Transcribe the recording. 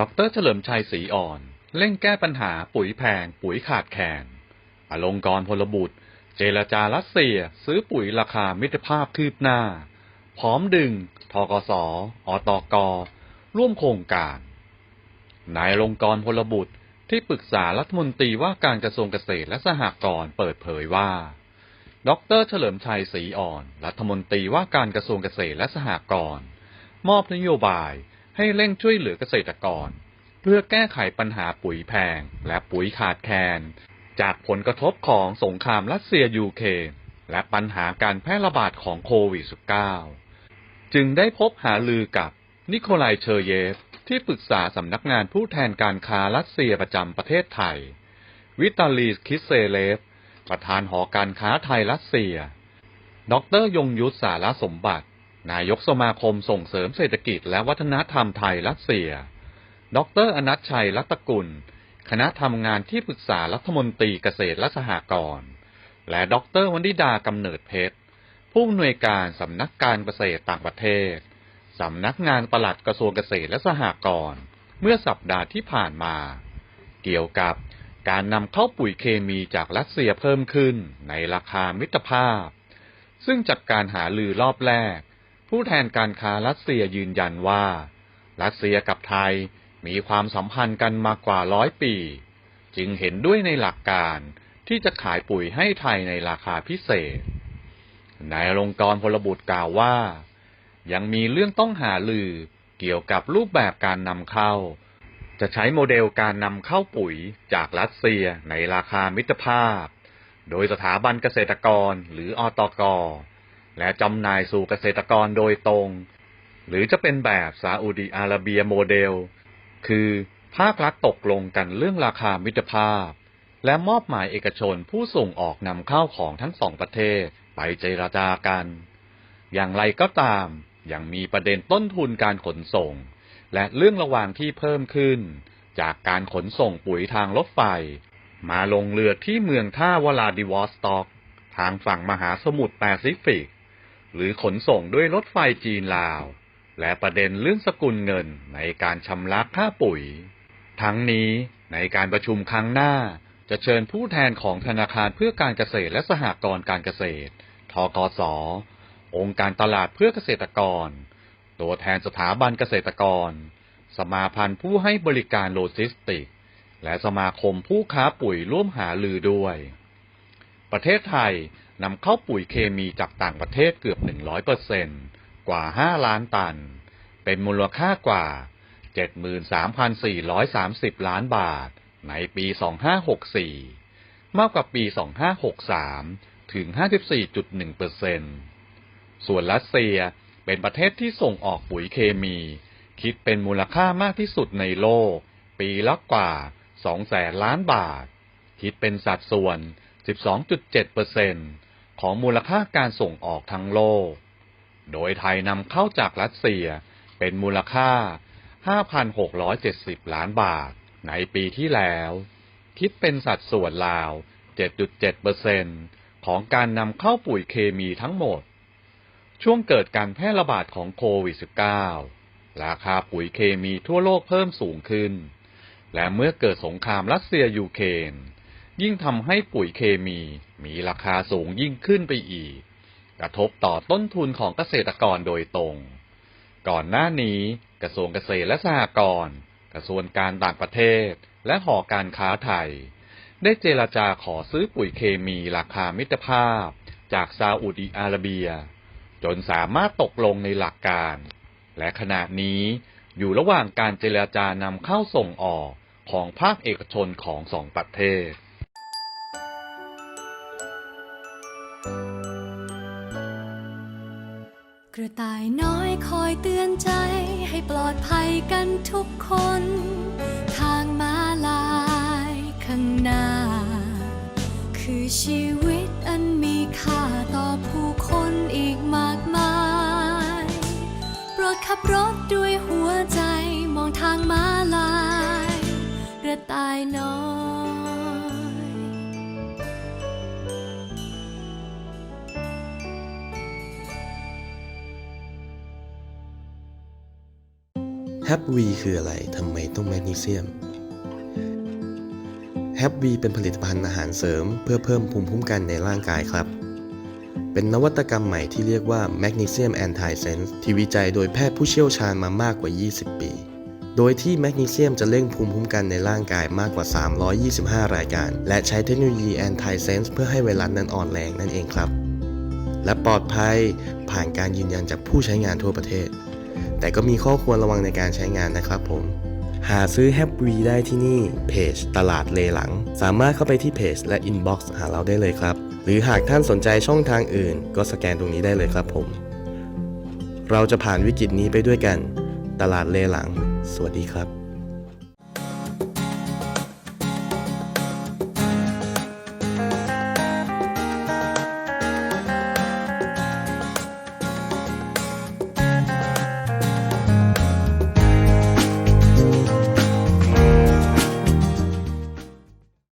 ดรเฉลิมชัยศรีอ่อน เร่งแก้ปัญหาปุ๋ยแพง ปุ๋ยขาดแคลนอลงกรพลบุตร เจรจารัสเซีย ซื้อปุ๋ยราคามิตรภาพคืบหน้า พร้อมดึง ทกสอตก ร่วมโครงการ นายอลงกรพลบุตรที่ปรึกษารัฐมนตรีว่าการกระทรวงเกษตรและสหกรณ์เปิดเผยว่า ดรเฉลิมชัยศรีอ่อน รัฐมนตรีว่าการกระทรวงเกษตรและสหกรณ์มอบนโยบาย ให้เร่งช่วยเหลือเกษตรกร เพื่อแก้ไขปัญหาปุ๋ยแพงและปุ๋ยขาดแคลนจากผลกระทบของสงครามรัสเซียยูเครนและปัญหาการแพร่ระบาดของโควิด -19 จึงได้พบหาลือกับนิโคลายเชอร์เยฟ ที่ปรึกษาสำนักงานผู้แทนการค้ารัสเซียประจำประเทศไทย วิตาลีคิเซเลฟ ประธานหอการค้าไทยรัสเซีย ดรยงยุทธสารสมบัติ นายกสมาคมส่งเสริมเศรษฐกิจและวัฒนธรรมไทยรัสเซีย ดรอนัทชัยรัตกุล คณะทำงานที่ปรึกษารัฐมนตรีเกษตรและสหกรณ์ และดรวันดิดากำเนิดเพชร ผู้อำนวยการสำนักการเกษตรต่างประเทศ สำนักงานปลัดกระทรวงเกษตรและสหกรณ์ เมื่อสัปดาห์ที่ผ่านมา เกี่ยวกับการนำเข้าปุ๋ยเคมีจากรัสเซียเพิ่มขึ้นในราคามิตรภาพ ซึ่งจากการหาลือรอบแรก ผู้แทนการค้ารัสเซียยืนยันว่า รัสเซียกับไทยมีความสัมพันธ์กันมากว่าร้อยปี จึงเห็นด้วยในหลักการที่จะขายปุ๋ยให้ไทยในราคาพิเศษ นายอลงกรพลบุตรกล่าวว่า ยังมีเรื่องต้องหาลือเกี่ยวกับรูปแบบการนำเข้า จะใช้โมเดลการนำเข้าปุ๋ยจากรัสเซียในราคามิตรภาพ โดยสถาบันเกษตรกรหรืออตก และจำหน่ายสู่เกษตรกรโดยตรง หรือจะเป็นแบบซาอุดีอาระเบียโมเดล คือภาครัฐตกลงกันเรื่องราคามิตรภาพ และมอบหมายเอกชนผู้ส่งออกนำเข้าของทั้งสองประเทศไปเจรจากัน อย่างไรก็ตาม ยังมีประเด็นต้นทุนการขนส่ง และเรื่องระหว่างที่เพิ่มขึ้น จากการขนส่งปุ๋ยทางรถไฟ มาลงเรือที่เมืองท่าวลาดิวอสต็อก ทางฝั่งมหาสมุทรแปซิฟิก หรือขนส่งด้วยรถไฟจีนลาว และประเด็นเรื่องสกุลเงินในการชำระค่าปุ๋ย ทั้งนี้ในการประชุมครั้งหน้า จะเชิญผู้แทนของธนาคารเพื่อการเกษตรและสหกรณ์การเกษตร ทกสองค์การตลาดเพื่อเกษตรกร ตัวแทนสถาบันเกษตรกร สมาพันธ์ผู้ให้บริการโลจิสติก และสมาคมผู้ค้าปุ๋ยร่วมหาลือด้วย ประเทศไทยนำเข้าปุ๋ยเคมีจากต่างประเทศเกือบ 100เปอร์เซนกว่า 5 ล้านตัน เป็นมูลค่ากว่า 73,430 ล้านบาท ในปี 2564 มากกว่าปี 2563 ถึง 54.1เปอร์เซนส่วนรัสเซียเป็นประเทศที่ส่งออกปุ๋ยเคมี คิดเป็นมูลค่ามากที่สุดในโลก ปีละกว่า 2 แสนล้านบาท คิดเป็นสัดส่วน 12.7เปอร์เซนของมูลค่าการส่งออกทั้งโลก โดยไทยนำเข้าจากรัสเซียเป็นมูลค่า 5,670 ล้านบาท ในปีที่แล้ว คิดเป็นสัดส่วนราว 7.7เปอร์เซนของการนำเข้าปุ๋ยเคมีทั้งหมด ช่วงเกิดการแพร่ระบาดของโควิด -19 ราคาปุ๋ยเคมีทั่วโลกเพิ่มสูงขึ้น และเมื่อเกิดสงครามรัสเซียยูเครน ยิ่งทำให้ปุ๋ยเคมีมีราคาสูงยิ่งขึ้นไปอีก กระทบต่อต้นทุนของเกษตรกรโดยตรง ก่อนหน้านี้กระทรวงเกษตรและสหกรณ์กระทรวงการต่างประเทศ และหอการค้าไทย ได้เจรจาขอซื้อปุ๋ยเคมีราคามิตรภาพ จากซาอุดีอาระเบีย จนสามารถตกลงในหลักการ และขณะนี้อยู่ระหว่างการเจรจานำเข้าส่งออกของภาคเอกชนของสองประเทศ กระต่ายน้อยคอยเตือนใจให้ปลอดภัยกันทุกคน ทางม้าลายข้างหน้า คือชีวิตอันมีค่าต่อผู้คนอีกมากมายโปรดขับรถด้วยหัวใจมองทางม้าลาย กระต่ายน้อย h a p v คืออะไร ทำไมต้องแมกนีเซียม h a p v เป็นผลิตภัณฑ์อาหารเสริม เพื่อเพิ่มภูมิคุ้มกันในร่างกายครับ เป็นนวัตกรรมใหม่ที่เรียกว่า Magnesium Antisense ที่วิจัยโดยแพทย์ผู้เชี่ยวชาญมามากกว่า 20 ปี โดยที่แมกนีเซียมจะเร่งภูมิคุ้มกันในร่างกายมากกว่า 325 รายการ และใช้เทคโนโลยี Antisense เพื่อให้ไวรัสนั้นอ่อนแรงนั่นเองครับ และปลอดภัยผ่านการยืนยันจากผู้ใช้งานทั่วประเทศ แต่ก็มีข้อควรระวังในการใช้งานนะครับผม หาซื้อแฮปวีได้ที่นี่เพจตลาดเลหลัง สามารถเข้าไปที่เพจและอินบ็อกซ์หาเราได้เลยครับ หรือหากท่านสนใจช่องทางอื่น ก็สแกนตรงนี้ได้เลยครับผม เราจะผ่านวิกฤตนี้ไปด้วยกัน ตลาดเลหลัง สวัสดีครับ